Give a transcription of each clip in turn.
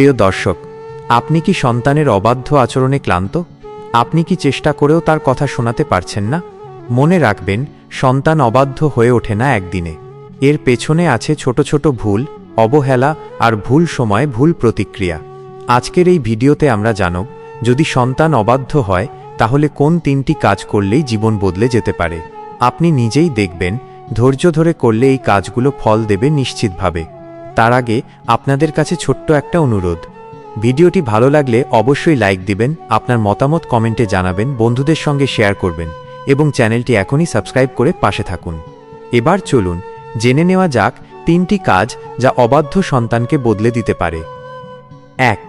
প্রিয় দর্শক, আপনি কি সন্তানের অবাধ্য আচরণে ক্লান্ত? আপনি কি চেষ্টা করেও তার কথা শোনাতে পারছেন না? মনে রাখবেন, সন্তান অবাধ্য হয়ে ওঠে না একদিনে। এর পেছনে আছে ছোট ছোট ভুল, অবহেলা আর ভুল সময়ে ভুল প্রতিক্রিয়া। আজকের এই ভিডিওতে আমরা জানব, যদি সন্তান অবাধ্য হয়, তাহলে কোন তিনটি কাজ করলেই জীবন বদলে যেতে পারে? আপনি নিজেই দেখবেন, ধৈর্য ধরে করলে এই কাজগুলো ফল দেবে নিশ্চিতভাবে। তার আগে আপনাদের কাছে ছোট্ট একটা অনুরোধ। ভিডিওটি ভালো লাগলে অবশ্যই লাইক দিবেন, আপনার মতামত কমেন্টে জানাবেন, বন্ধুদের সঙ্গে শেয়ার করবেন এবং চ্যানেলটি এখনই সাবস্ক্রাইব করে পাশে থাকুন। এবার চলুন, জেনে নেওয়া যাক তিনটি কাজ যা অবাধ্য সন্তানকে বদলে দিতে পারে। এক,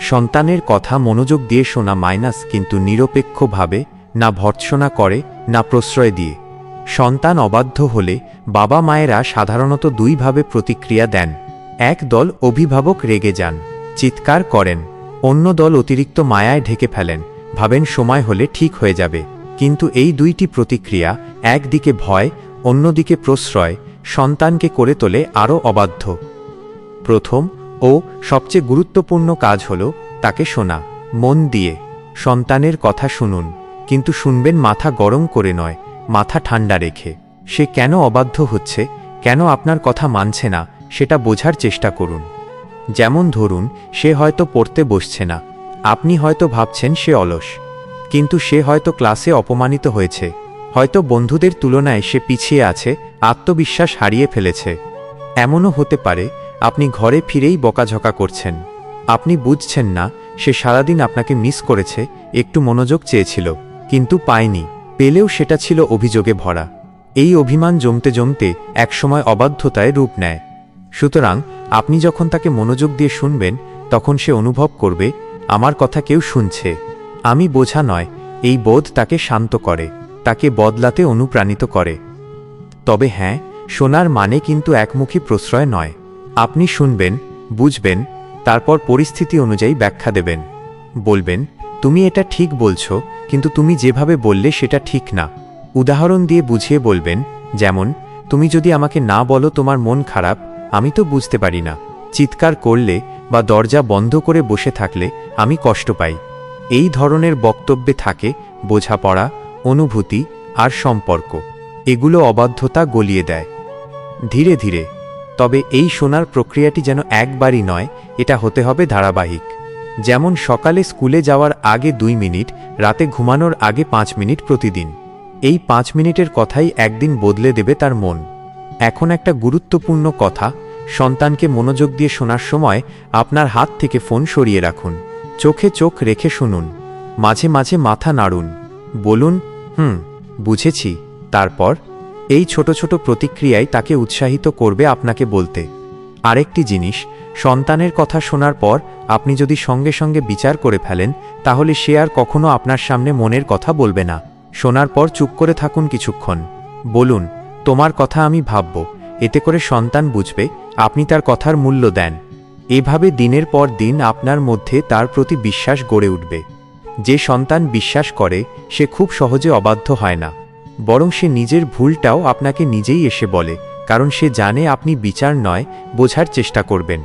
সন্তানের কথা মনোযোগ দিয়ে শোনা মাইনাস কিন্তু নিরপেক্ষভাবে না ভর্ৎসনা করে, না প্রশ্রয় দিয়ে। সন্তান অবাধ্য হলে বাবা মায়েরা সাধারণত দুইভাবে প্রতিক্রিয়া দেন। এক দল অভিভাবক রেগে যান, চিৎকার করেন, অন্য দল অতিরিক্ত মায়ায় ঢেকে ফেলেন, ভাবেন সময় হলে ঠিক হয়ে যাবে। কিন্তু এই দুইটি প্রতিক্রিয়া, একদিকে ভয়, অন্যদিকে প্রশ্রয়, সন্তানকে করে তোলে আরও অবাধ্য। প্রথম ও সবচেয়ে গুরুত্বপূর্ণ কাজ হল তাকে শোনা, মন দিয়ে, সন্তানের কথা শুনুন, কিন্তু শুনবেন মাথা গরম করে নয়, মাথা ঠান্ডা রেখে। সে কেন অবাধ্য হচ্ছে, কেন আপনার কথা মানছে না সেটা বোঝার চেষ্টা করুন। যেমন ধরুন, সে হয়তো পড়তে বসছে না। আপনি হয়তো ভাবছেন সে অলস। কিন্তু সে হয়তো ক্লাসে অপমানিত হয়েছে। হয়তো বন্ধুদের তুলনায় সে পিছিয়ে আছে, আত্মবিশ্বাস হারিয়ে ফেলেছে। এমনও হতে পারে, আপনি ঘরে ফিরেই বকাঝকা করছেন। আপনি বুঝছেন না, সে সারাদিন আপনাকে মিস করেছে, একটু মনোযোগ চেয়েছিল, কিন্তু পায়নি। পেলেও সেটা ছিল অভিযোগে ভরা। এই অভিমান জমতে জমতে একসময় অবাধ্যতায় রূপ নেয়। সুতরাং আপনি যখন তাকে মনোযোগ দিয়ে শুনবেন, তখন সে অনুভব করবে, আমার কথা কেউ শুনছে। আমি বোঝা নয়, এই বোধ তাকে শান্ত করে, তাকে বদলাতে অনুপ্রাণিত করে। তবে হ্যাঁ শোনার মানে কিন্তু একমুখী প্রশ্রয় নয়। আপনি শুনবেন, বুঝবেন, তারপর পরিস্থিতি অনুযায়ী ব্যাখ্যা দেবেন। বলবেন, তুমি এটা ঠিক বলছ, কিন্তু তুমি যেভাবে বললে সেটা ঠিক না। উদাহরণ দিয়ে বুঝিয়ে বলবেন, যেমন, তুমি যদি আমাকে না বলো তোমার মন খারাপ আমি তো বুঝতে পারি না, চিৎকার করলে বা দরজা বন্ধ করে বসে থাকলে আমি কষ্ট পাই। এই ধরনের বক্তব্যে থাকে বোঝাপড়া, অনুভূতি আর সম্পর্ক। এগুলো অবাধ্যতা গলিয়ে দেয়। ধীরে ধীরে, তবে এই শোনার প্রক্রিয়াটি যেন একবারই নয়, এটা হতে হবে ধারাবাহিক। যেমন সকালে স্কুলে যাওয়ার আগে দুই মিনিট, রাতে ঘুমানোর আগে পাঁচ মিনিট প্রতিদিন। এই পাঁচ মিনিটের কথাই একদিন বদলে দেবে তার মন। এখন একটা গুরুত্বপূর্ণ কথা, সন্তানকে মনোযোগ দিয়ে শোনার সময় আপনার হাত থেকে ফোন সরিয়ে রাখুন। চোখে চোখ রেখে শুনুন। মাঝে মাঝে মাথা নাড়ুন। বলুন, হুম, বুঝেছি। তারপর, এই ছোট ছোট প্রতিক্রিয়াই তাকে উৎসাহিত করবে আপনাকে বলতে। আরেকটি জিনিস, সন্তানের কথা শোনার পর আপনি যদি সঙ্গে সঙ্গে বিচার করে ফেলেন, তাহলে সে আর কখনো আপনার সামনে মনের কথা বলবে না। শোনার পর চুপ করে থাকুন কিছুক্ষণ। বলুন তোমার কথা আমি ভাবব, এতে করে সন্তান বুঝবে, আপনি তার কথার মূল্য দেন। এভাবে দিনের পর দিন আপনার মধ্যে তার প্রতি বিশ্বাস গড়ে উঠবে। যে সন্তান বিশ্বাস করে, সে খুব সহজে অবাধ্য হয় না। বরং সে নিজের ভুলটাও আপনাকে নিজেই এসে বলে, কারণ সে জানে আপনি বিচার নয়, বোঝার চেষ্টা করবেন।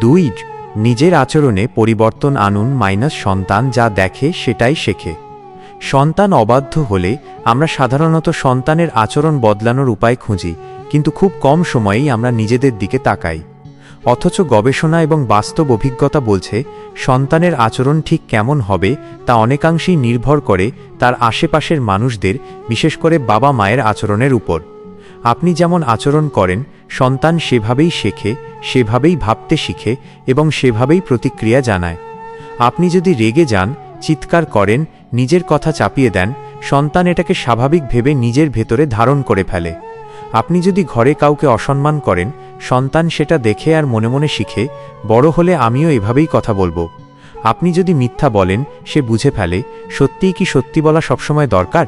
দুই, নিজের আচরণে পরিবর্তন আনুন মাইনাস সন্তান যা দেখে সেটাই শেখে। সন্তান অবাধ্য হলে আমরা সাধারণত সন্তানের আচরণ বদলানোর উপায় খুঁজি, কিন্তু খুব কম সময়েই আমরা নিজেদের দিকে তাকাই। অথচ গবেষণা এবং বাস্তব অভিজ্ঞতা বলছে, সন্তানের আচরণ ঠিক কেমন হবে তা অনেকাংশেই নির্ভর করে তার আশেপাশের মানুষদের, বিশেষ করে বাবা মায়ের আচরণের উপর। আপনি যেমন আচরণ করেন, সন্তান সেভাবেই শেখে, সেভাবেই ভাবতে শিখে এবং সেভাবেই প্রতিক্রিয়া জানায়। আপনি যদি রেগে যান, চিৎকার করেন নিজের কথা চাপিয়ে দেন, সন্তান এটাকে স্বাভাবিক ভেবে নিজের ভেতরে ধারণ করে ফেলে। আপনি যদি ঘরে কাউকে অসম্মান করেন, সন্তান সেটা দেখে আর মনে মনে শিখে, বড় হলে আমিও এভাবেই কথা বলব। আপনি যদি মিথ্যা বলেন, সে বুঝে ফেলে, সত্যিই কি সত্যি বলা সবসময় দরকার?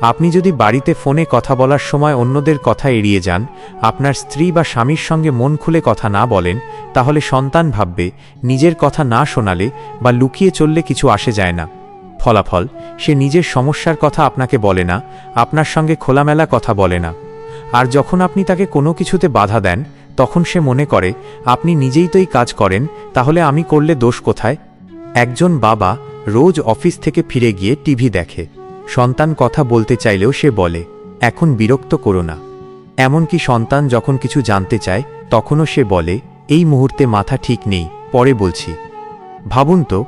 আপনি যদি বাড়িতে ফোনে কথা বলার সময় অন্যদের কথা এড়িয়ে যান, আপনার স্ত্রী বা স্বামীর সঙ্গে মন খুলে কথা না বলেন, তাহলে সন্তান ভাববে, নিজের কথা না শোনালে বা লুকিয়ে চললে কিছু আসে যায় না। ফলাফল, সে নিজের সমস্যার কথা আপনাকে বলে না, আপনার সঙ্গে খোলামেলা কথা বলে না। আর যখন আপনি তাকে কোনো কিছুতে বাধা দেন, তখন সে মনে করে, আপনি নিজেই তো এই কাজ করেন, তাহলে আমি করলে দোষ কোথায়? একজন বাবা রোজ অফিস থেকে ফিরে গিয়ে টিভি দেখে। সন্তান কথা বলতে চাইলেও সে বলে, এখন বিরক্ত করো না। এমনকি সন্তান যখন কিছু জানতে চায়, তখনও সে বলে, এই মুহূর্তে মাথা ঠিক নেই, পরে বলছি। ভাবুন তো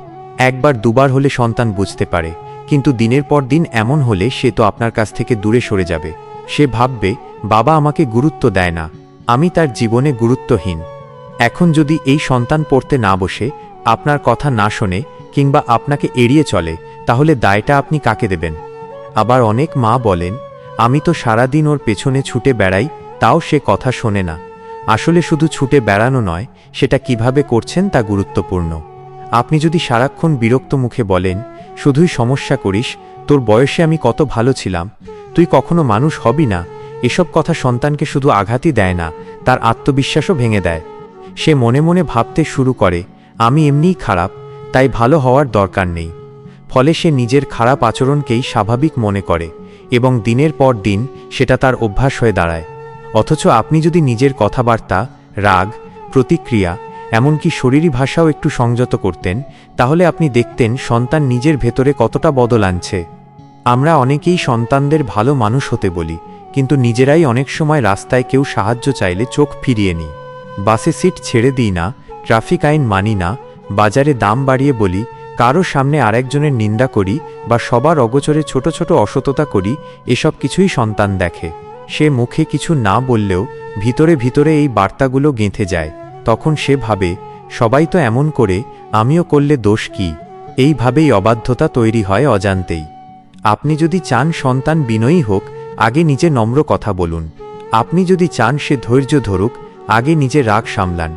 একবার দুবার হলে সন্তান বুঝতে পারে, কিন্তু দিনের পর দিন এমন হলে সে তো আপনার কাছ থেকে দূরে সরে যাবে। সে ভাববে, বাবা আমাকে গুরুত্ব দেয় না, আমি তার জীবনে গুরুত্বহীন। এখন যদি এই সন্তান পড়তে না বসে, আপনার কথা না শোনে কিংবা আপনাকে এড়িয়ে চলে, তাহলে দায়টা আপনি কাকে দেবেন? আবার অনেক মা বলেন, আমি তো সারাদিন ওর পেছনে ছুটে বেড়াই, তাও সে কথা শোনে না। আসলে শুধু ছুটে বেড়ানো নয়, সেটা কীভাবে করছেন তা গুরুত্বপূর্ণ। আপনি যদি সারাক্ষণ বিরক্ত মুখে বলেন, শুধুই সমস্যা করিস, তোর বয়সে আমি কত ভালো ছিলাম, তুই কখনো মানুষ হবি না, এসব কথা সন্তানকে শুধু আঘাতই দেয় না, তার আত্মবিশ্বাসও ভেঙে দেয়। সে মনে মনে ভাবতে শুরু করে, আমি এমনিই খারাপ, তাই ভালো হওয়ার দরকার নেই। ফলে সে নিজের খারাপ আচরণকেই স্বাভাবিক মনে করে এবং দিনের পর দিন সেটা তার অভ্যাস হয়ে দাঁড়ায়। অথচ আপনি যদি নিজের কথাবার্তা, রাগ, প্রতিক্রিয়া এমনকি শরীরী ভাষাও একটু সংযত করতেন, তাহলে আপনি দেখতেন সন্তান নিজের ভেতরে কতটা বদল আনছে। আমরা অনেকেই সন্তানদের ভালো মানুষ হতে বলি, কিন্তু নিজেরাই অনেক সময় রাস্তায় কেউ সাহায্য চাইলে চোখ ফিরিয়ে নিই। বাসে সিট ছেড়ে দিই না, ট্রাফিক আইন মানি না, বাজারে দাম বাড়িয়ে বলি, কারও সামনে আরেকজনের নিন্দা করি বা সবার অগোচরে ছোট ছোট অসততা করি, এসব কিছুই সন্তান দেখে। সে মুখে কিছু না বললেও ভিতরে ভিতরে এই বার্তাগুলো গেঁথে যায়। তখন সে ভাবে, সবাই তো এমন করে, আমিও করলে দোষ কি? এইভাবেই অবাধ্যতা তৈরি হয় অজান্তেই। আপনি যদি চান সন্তান বিনয়ী হোক, আগে নিজে নম্র কথা বলুন। আপনি যদি চান সে ধৈর্য ধরুক, আগে নিজে রাগ সামলান।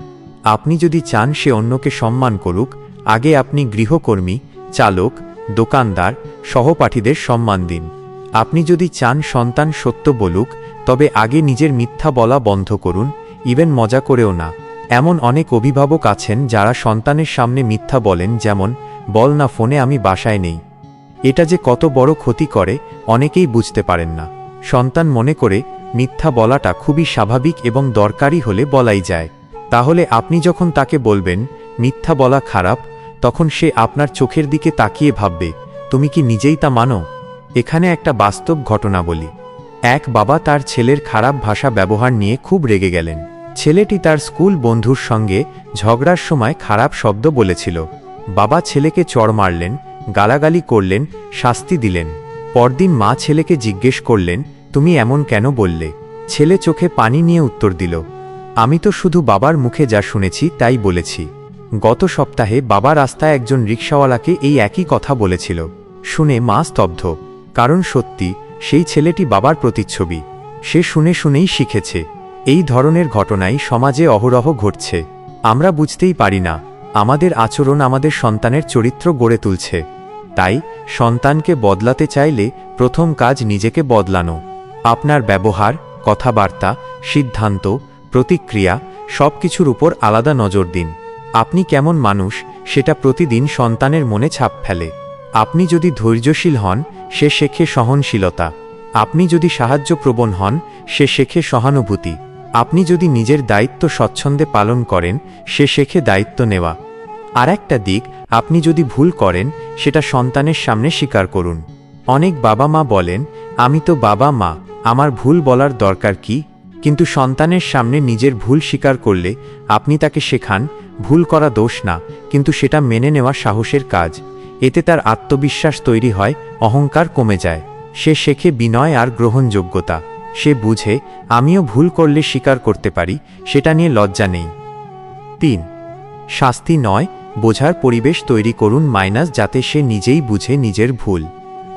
আপনি যদি চান সে অন্যকে সম্মান করুক, আগে আপনি গৃহকর্মী, চালক, দোকানদার, সহপাঠীদের সম্মান দিন। আপনি যদি চান সন্তান সত্য বলুক, তবে আগে নিজের মিথ্যা বলা বন্ধ করুন, ইভেন মজা করেও না। এমন অনেক অভিভাবক আছেন যারা সন্তানের সামনে মিথ্যা বলেন, যেমন, বল না, ফোনে আমি বাসায় নেই। এটা যে কত বড় ক্ষতি করে, অনেকেই বুঝতে পারেন না। সন্তান মনে করে, মিথ্যা বলাটা খুবই স্বাভাবিক এবং দরকারি হলে বলাই যায়। তাহলে আপনি যখন তাকে বলবেন, মিথ্যা বলা খারাপ, তখন সে আপনার চোখের দিকে তাকিয়ে ভাববে, তুমি কি নিজেই তা মানো? এখানে একটা বাস্তব ঘটনা বলি। এক বাবা তার ছেলের খারাপ ভাষা ব্যবহার নিয়ে খুব রেগে গেলেন। ছেলেটি তার স্কুল বন্ধুর সঙ্গে ঝগড়ার সময় খারাপ শব্দ বলেছিল। বাবা ছেলেকে চড় মারলেন, গালাগালি করলেন, শাস্তি দিলেন। পরদিন মা ছেলেকে জিজ্ঞেস করলেন, তুমি এমন কেন বললে? ছেলে চোখে পানি নিয়ে উত্তর দিল, আমি তো শুধু বাবার মুখে যা শুনেছি তাই বলেছি। গত সপ্তাহে বাবা রাস্তায় একজন রিক্সাওয়ালাকে এই একই কথা বলেছিল। শুনে মা স্তব্ধ, কারণ সত্যি সেই ছেলেটি বাবার প্রতিচ্ছবি। সে শুনে শুনেই শিখেছে। এই ধরনের ঘটনাই সমাজে অহরহ ঘটছে। আমরা বুঝতেই পারি না, আমাদের আচরণ আমাদের সন্তানের চরিত্র গড়ে তুলছে। তাই, সন্তানকে বদলাতে চাইলে প্রথম কাজ নিজেকে বদলানো। আপনার ব্যবহার, কথাবার্তা, সিদ্ধান্ত, প্রতিক্রিয়া সব কিছুর উপর আলাদা নজর দিন। আপনি কেমন মানুষ, সেটা প্রতিদিন সন্তানের মনে ছাপ ফেলে। আপনি যদি ধৈর্যশীল হন, সে শেখে সহনশীলতা। আপনি যদি সাহায্যপ্রবণ হন, সে শেখে সহানুভূতি। আপনি যদি নিজের দায়িত্ব স্বচ্ছন্দে পালন করেন, সে শেখে দায়িত্ব নেওয়া। আর একটা দিক, আপনি যদি ভুল করেন, সেটা সন্তানের সামনে স্বীকার করুন। অনেক বাবা মা বলেন, আমি তো বাবা, মা, আমার ভুল বলার দরকার কি? কিন্তু সন্তানের সামনে নিজের ভুল স্বীকার করলে, আপনি তাকে শেখান, ভুল করা দোষ না, কিন্তু সেটা মেনে নেওয়া সাহসের কাজ। এতে তার আত্মবিশ্বাস তৈরি হয়, অহংকার কমে যায়। সে শেখে বিনয় আর গ্রহণযোগ্যতা। সে বুঝে, আমিও ভুল করলে স্বীকার করতে পারি, সেটা নিয়ে লজ্জা নেই। তিন, শাস্তি নয়, বোঝার পরিবেশ তৈরি করুন মাইনাস যাতে সে নিজেই বুঝে নিজের ভুল।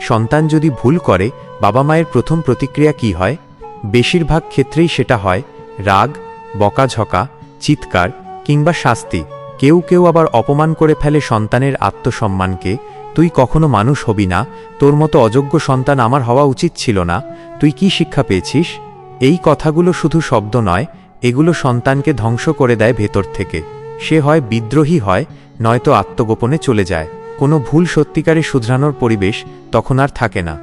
সন্তান যদি ভুল করে, বাবা মায়ের প্রথম প্রতিক্রিয়া কি হয়? বেশিরভাগ ক্ষেত্রেই সেটা হয়, রাগ, বকাঝকা, চিৎকার কিংবা শাস্তি। কেউ কেউ আবার অপমান করে ফেলে সন্তানের আত্মসম্মানকে তুই কখনো মানুষ হবি না, তোর মতো অযোগ্য সন্তান আমার হওয়া উচিত ছিল না, তুই কি শিক্ষা পেয়েছিস? এই কথাগুলো শুধু শব্দ নয়, এগুলো সন্তানকে ধ্বংস করে দেয় ভেতর থেকে। সে হয় বিদ্রোহী হয়, নয়তো আত্মগোপনে চলে যায়। কোনো ভুল সত্যিকারে শুধরানোর পরিবেশ তখন আর থাকে না।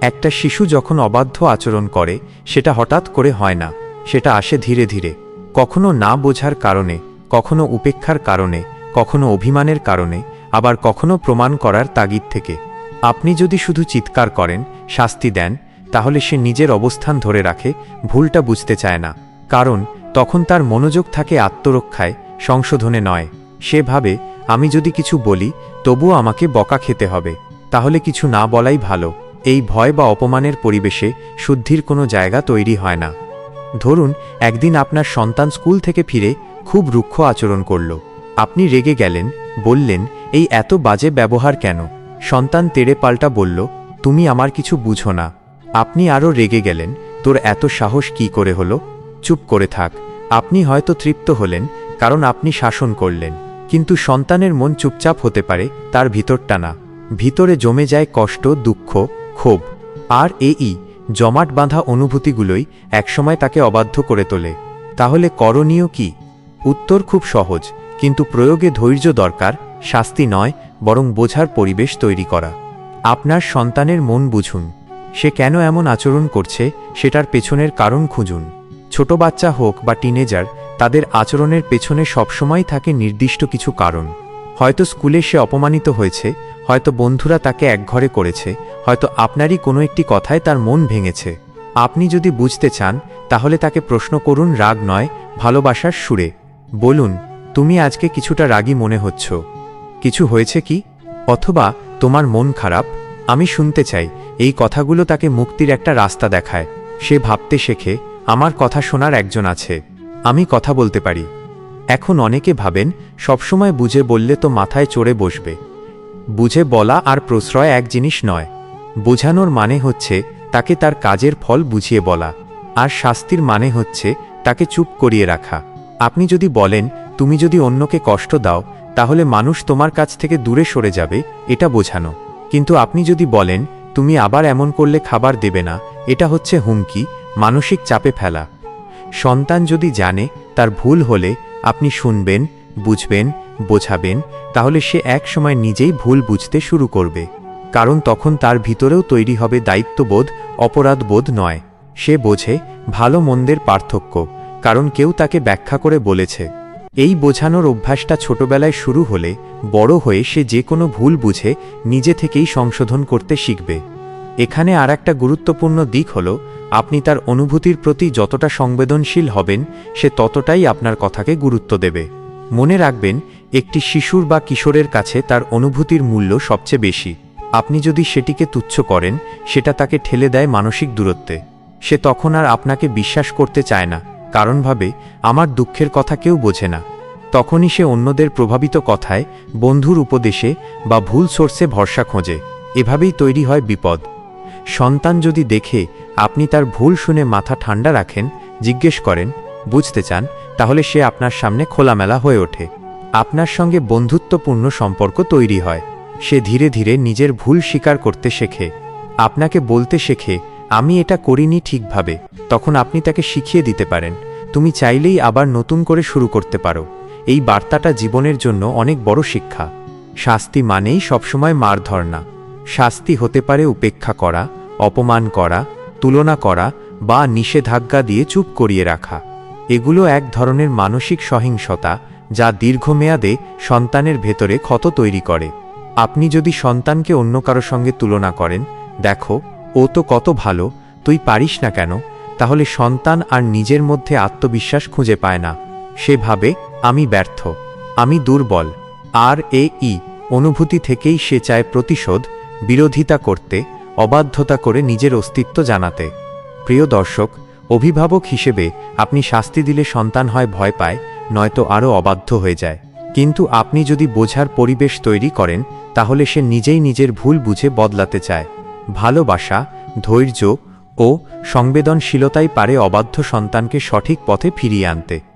একটা শিশু যখন অবাধ্য আচরণ করে, সেটা হঠাৎ করে হয় না, সেটা আসে ধীরে ধীরে। কখনো না বোঝার কারণে, কখনো উপেক্ষার কারণে, কখনো অভিমানের কারণে আবার কখনো প্রমাণ করার তাগিদ থেকে। আপনি যদি শুধু চিৎকার করেন, শাস্তি দেন, তাহলে সে নিজের অবস্থান ধরে রাখে, ভুলটা বুঝতে চায় না। কারণ, তখন তার মনোযোগ থাকে আত্মরক্ষায়, সংশোধনে নয়। সে ভাবে, আমি যদি কিছু বলি, তবুও আমাকে বকা খেতে হবে। তাহলে কিছু না বলাই ভালো। এই ভয় বা অপমানের পরিবেশে শুদ্ধির কোনো জায়গা তৈরি হয় না। ধরুন, একদিন আপনার সন্তান স্কুল থেকে ফিরে খুব রুক্ষ আচরণ করল। আপনি রেগে গেলেন, বললেন, এই এত বাজে ব্যবহার কেন? সন্তান তেড়ে পাল্টা বলল, তুমি আমার কিছু বুঝো না। আপনি আরও রেগে গেলেন, তোর এত সাহস কি করে হলো? চুপ করে থাক। আপনি হয়তো তৃপ্ত হলেন, কারণ আপনি শাসন করলেন। কিন্তু সন্তানের মন চুপচাপ হতে পারে, তার ভিতরটা না। ভিতরে জমে যায় কষ্ট, দুঃখ, ক্ষোভ। আর এই জমাট বাঁধা অনুভূতিগুলোই একসময় তাকে অবাধ্য করে তোলে। তাহলে করণীয় কি? উত্তর খুব সহজ। কিন্তু প্রয়োগে ধৈর্য দরকার, শাস্তি নয়, বরং বোঝার পরিবেশ তৈরি করা। আপনার সন্তানের মন বুঝুন। সে কেন এমন আচরণ করছে, সেটার পেছনের কারণ খুঁজুন। ছোট বাচ্চা হোক বা টিনেজার তাদের আচরণের পেছনে সবসময় থাকে নির্দিষ্ট কিছু কারণ। হয়তো স্কুলে সে অপমানিত হয়েছে, হয়তো বন্ধুরা তাকে একঘরে করেছে, হয়তো আপনারই কোনো একটি কথায় তার মন ভেঙেছে। আপনি যদি বুঝতে চান, তাহলে তাকে প্রশ্ন করুন রাগ নয়, ভালোবাসার সুরে। বলুন তুমি আজকে কিছুটা রাগী মনে হচ্ছ। কিছু হয়েছে কি? অথবা তোমার মন খারাপ? আমি শুনতে চাই, এই কথাগুলো তাকে মুক্তির একটা রাস্তা দেখায়। সে ভাবতে শেখে, আমার কথা শোনার একজন আছে। আমি কথা বলতে পারি। এখন অনেকে ভাবেন, সবসময় বুঝে বললে তো মাথায় চড়ে বসবে। বুঝে বলা আর প্রশ্রয় এক জিনিস নয়। বোঝানোর মানে হচ্ছে, তাকে তার কাজের ফল বুঝিয়ে বলা। আর শাস্তির মানে হচ্ছে, তাকে চুপ করিয়ে রাখা। আপনি যদি বলেন তুমি যদি অন্যকে কষ্ট দাও, তাহলে মানুষ তোমার কাছ থেকে দূরে সরে যাবে, এটা বোঝানো। কিন্তু আপনি যদি বলেন, তুমি আবার এমন করলে খাবার দেবে না এটা হচ্ছে হুমকি, মানসিক চাপে ফেলা। সন্তান যদি জানে, তার ভুল হলে আপনি শুনবেন, বুঝবেন, বোঝাবেন, তাহলে সে এক সময় নিজেই ভুল বুঝতে শুরু করবে। কারণ তখন তার ভিতরেও তৈরি হবে দায়িত্ববোধ, অপরাধবোধ নয়। সে বোঝে, ভালো মন্দের পার্থক্য, কারণ কেউ তাকে ব্যাখ্যা করে বলেছে। এই বোঝানোর অভ্যাসটা ছোটবেলায় শুরু হলে বড় হয়ে সে যে কোনো ভুল বুঝে নিজে থেকেই সংশোধন করতে শিখবে। এখানে আর একটা গুরুত্বপূর্ণ দিক হল, আপনি তার অনুভূতির প্রতি যতটা সংবেদনশীল হবেন, সে ততটাই আপনার কথাকে গুরুত্ব দেবে। মনে রাখবেন, একটি শিশুর বা কিশোরের কাছে তার অনুভূতির মূল্য সবচেয়ে বেশি। আপনি যদি সেটিকে তুচ্ছ করেন, সেটা তাকে ঠেলে দেয় মানসিক দূরত্বে। সে তখন আর আপনাকে বিশ্বাস করতে চায় না। কারণ ভাবে, আমার দুঃখের কথা কেউ বোঝে না। তখনই সে অন্যদের প্রভাবিত কথায়, বন্ধুর উপদেশে বা ভুল সোর্সে ভরসা খোঁজে। এভাবেই তৈরি হয় বিপদ। সন্তান যদি দেখে, আপনি তার ভুল শুনে মাথা ঠান্ডা রাখেন, জিজ্ঞেস করেন, বুঝতে চান? তাহলে সে আপনার সামনে খোলামেলা হয়ে ওঠে। আপনার সঙ্গে বন্ধুত্বপূর্ণ সম্পর্ক তৈরি হয়। সে ধীরে ধীরে নিজের ভুল স্বীকার করতে শেখে। আপনাকে বলতে শেখে আমি এটা করিনি ঠিকভাবে। তখন আপনি তাকে শিখিয়ে দিতে পারেন। তুমি চাইলেই আবার নতুন করে শুরু করতে পারো। এই বার্তাটা জীবনের জন্য অনেক বড় শিক্ষা। শাস্তি মানেই সবসময় মারধর না শাস্তি হতে পারে উপেক্ষা করা, অপমান করা, তুলনা করা বা নিষেধাজ্ঞা দিয়ে চুপ করিয়ে রাখা। এগুলো এক ধরনের মানসিক সহিংসতা যা দীর্ঘমেয়াদে সন্তানের ভেতরে ক্ষত তৈরি করে। আপনি যদি সন্তানকে অন্য কারও সঙ্গে তুলনা করেন, দেখো ও তো কত ভালো, তুই পারিস না কেন? তাহলে সন্তান আর নিজের মধ্যে আত্মবিশ্বাস খুঁজে পায় না। সে ভাবে, আমি ব্যর্থ। আমি দুর্বল। আর এ ই, অনুভূতি থেকেই সে চায় প্রতিশোধ, বিরোধিতা করতে, অবাধ্যতা করে নিজের অস্তিত্ব জানাতে। প্রিয় দর্শক, অভিভাবক হিসেবে আপনি শাস্তি দিলে সন্তান হয় ভয় পায়, নয়তো আরও অবাধ্য হয়ে যায়। কিন্তু আপনি যদি বোঝার পরিবেশ তৈরি করেন, তাহলে সে নিজেই নিজের ভুল বুঝে বদলাতে চায়। ভালোবাসা ধৈর্য ও সংবেদনশীলতাই পারে অবাধ্য সন্তানকে সঠিক পথে ফিরিয়ে আনতে।